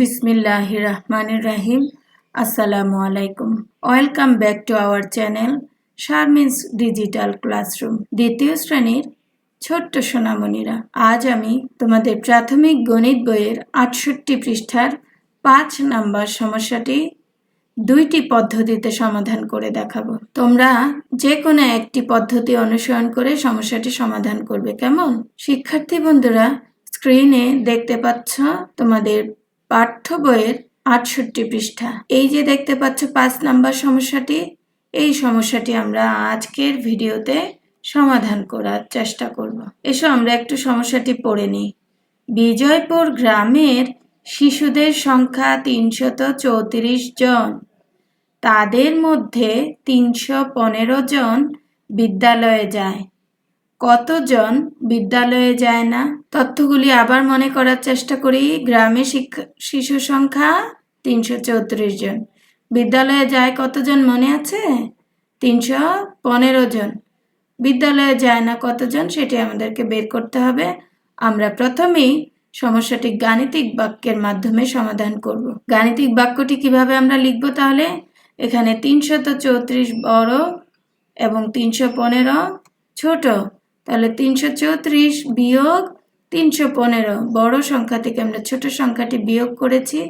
বিসমিল্লাহ রহমান রাহিম আসসালামু আলাইকুম welcome back to our channel Sharmin's digital classroom, দ্বিতীয় শ্রেণির ছোট্ট সোনামণিরা। আজ আমি তোমাদের প্রাথমিক গণিত বইয়ের আটষট্টি পৃষ্ঠার পাঁচ নাম্বার সমস্যাটি দুইটি পদ্ধতিতে সমাধান করে দেখাবো। তোমরা যে কোনো একটি পদ্ধতি অনুসরণ করে সমস্যাটি সমাধান করবে। কেমন? শিক্ষার্থী বন্ধুরা, স্ক্রিনে দেখতে পাচ্ছ তোমাদের পাঠ্য বইয়ের আটষট্টি পৃষ্ঠা। এই যে দেখতে পাচ্ছ পাঁচ নাম্বার সমস্যাটি, এই সমস্যাটি আমরা আজকের ভিডিওতে সমাধান করার চেষ্টা করব। এসো আমরা একটু সমস্যাটি পড়ে নিই। বিজয়পুর গ্রামের শিশুদের সংখ্যা তিনশত চৌত্রিশ জন। তাদের মধ্যে তিনশো পনেরো জন বিদ্যালয়ে যায়। কতজন বিদ্যালয়ে যায় না? তথ্যগুলি আবার মনে করার চেষ্টা করি। গ্রামে শিশু সংখ্যা তিনশো চৌত্রিশ জন। বিদ্যালয়ে যায় কতজন মনে আছে? তিনশো পনেরো জন। বিদ্যালয়ে যায় না কতজন সেটি আমাদেরকে বের করতে হবে। আমরা প্রথমেই সমস্যাটি গাণিতিক বাক্যের মাধ্যমে সমাধান করব। গাণিতিক বাক্যটি কীভাবে আমরা লিখব তাহলে? এখানে তিনশত চৌত্রিশ বড় এবং তিনশো পনেরো ছোট। তাহলে তিনশো চৌত্রিশ বিয়োগ তিনশো পনেরো। বড় সংখ্যা থেকে আমরা ছোট সংখ্যাটি বিয়োগ করেছি,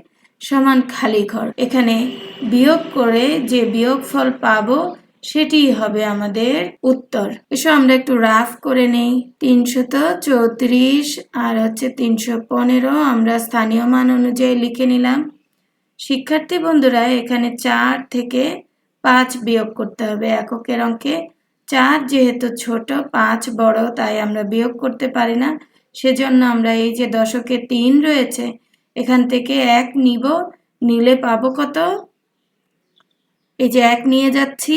সমান খালি ঘর। এখানে বিয়োগ করে যে বিয়োগ ফল পাবো সেটি হবে আমাদের উত্তর। এসব আমরা একটু রাফ করে নেই। তিনশত চৌত্রিশ আর হচ্ছে তিনশো পনেরো আমরা স্থানীয় মান অনুযায়ী লিখে নিলাম। শিক্ষার্থী বন্ধুরা, এখানে চার থেকে পাঁচ বিয়োগ করতে হবে এককের অঙ্কে। চার যেহেতু ছোট, পাঁচ বড়, তাই আমরা বিয়োগ করতে পারি না। সেজন্য আমরা এই যে দশকে তিন রয়েছে, এখান থেকে এক নিব। নিলে পাবো কত? এই যে এক নিয়ে যাচ্ছি,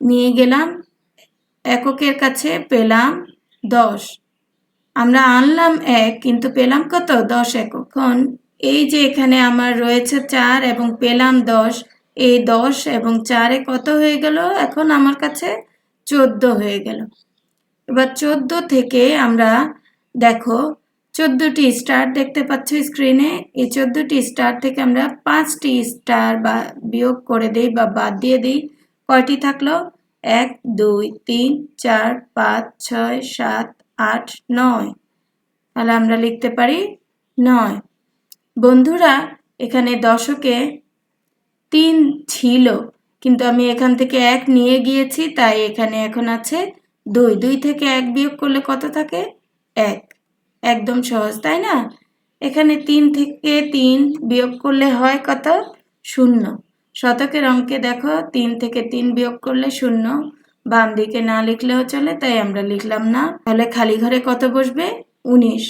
নিয়ে গেলাম, এককের কাছে পেলাম দশ। আমরা আনলাম এক, কিন্তু পেলাম কত? দশ একক। এই যে এখানে আমার রয়েছে চার এবং পেলাম দশ, এই দশ এবং চারে কত হয়ে গেল এখন আমার কাছে? চোদ্দ হয়ে গেল। এবার চোদ্দ থেকে আমরা দেখো, চোদ্দটি স্টার দেখতে পাচ্ছ স্ক্রিনে এই চোদ্দটি স্টার থেকে আমরা পাঁচটি স্টার বা বিয়োগ করে দিই বা বাদ দিয়ে দিই। কয়টি থাকল? এক, দুই, তিন, চার, পাঁচ, ছয়, সাত, আট, নয়। তাহলে আমরা লিখতে পারি নয়। বন্ধুরা, এখানে দশকে তিন ছিল। কিন্তু আমি এখান থেকে এক নিয়ে গিয়েছি, তাই এখানে এখন আছে দুই। দুই থেকে এক বিয়োগ করলে কত থাকে? এক। একদম সহজ, তাই না? এখানে তিন থেকে তিন বিয়োগ করলে হয় কত? শূন্য। শতকের অঙ্কে দেখো, তিন থেকে তিন বিয়োগ করলে শূন্য। বাম দিকে না লিখলেও চলে, তাই আমরা লিখলাম না। তাহলে খালি ঘরে কত বসবে? উনিশ।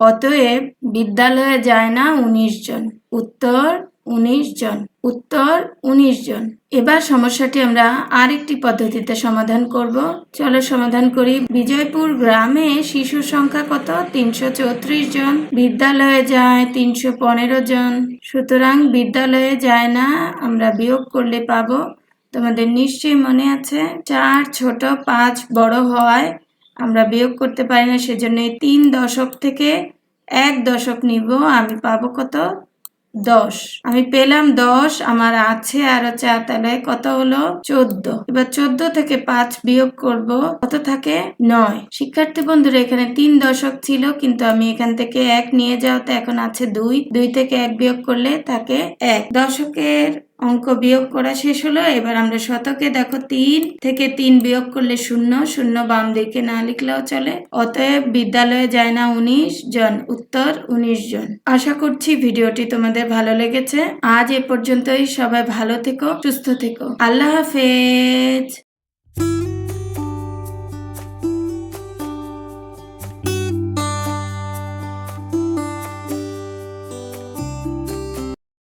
অতএব বিদ্যালয়ে যায় না উনিশ জন। উত্তর উনিশ জন। উত্তর উনিশ জন। এবার সমস্যাটি আমরা আরেকটি পদ্ধতিতে সমাধান করব। চলো সমাধান করি। বিজয়পুর গ্রামে শিশুর সংখ্যা কত? তিনশো চৌত্রিশ জন। বিদ্যালয়ে যায় তিনশো পনেরো জন। সুতরাং বিদ্যালয়ে যায় না, আমরা বিয়োগ করলে পাবো। তোমাদের নিশ্চয়ই মনে আছে, চার ছোট পাঁচ বড় হওয়ায় আমরা বিয়োগ করতে পারি না সেজন্য তিন দশক থেকে এক দশক নিব। আমি পাবো কত? দশ। আমি পেলাম দশ, আমার আছে আর চার তাহলে কত হলো? চোদ্দ। এবার চোদ্দ থেকে পাঁচ বিয়োগ করব, কত থাকে? নয়। শিক্ষার্থী বন্ধুরা, এখানে তিন দশক ছিল, কিন্তু আমি এখান থেকে এক নিয়ে যাওয়াতে এখন আছে দুই। দুই থেকে এক বিয়োগ করলে থাকে এক। দশকের অঙ্ক বিয়োগ করা শেষ হলো, এবার আমরা শতকে দেখো তিন থেকে তিন বিয়োগ করলে শূন্য শূন্য বাম দিকে না লিখলেও চলে। অতএব বিদ্যালয়ে যায় না উনিশ জন, উত্তর উনিশ জন। আশা করছি ভিডিওটি তোমাদের ভালো লেগেছে। আজ এ পর্যন্তই, সবাই ভালো থেকো, সুস্থ থেকো। আল্লাহ হাফেজ।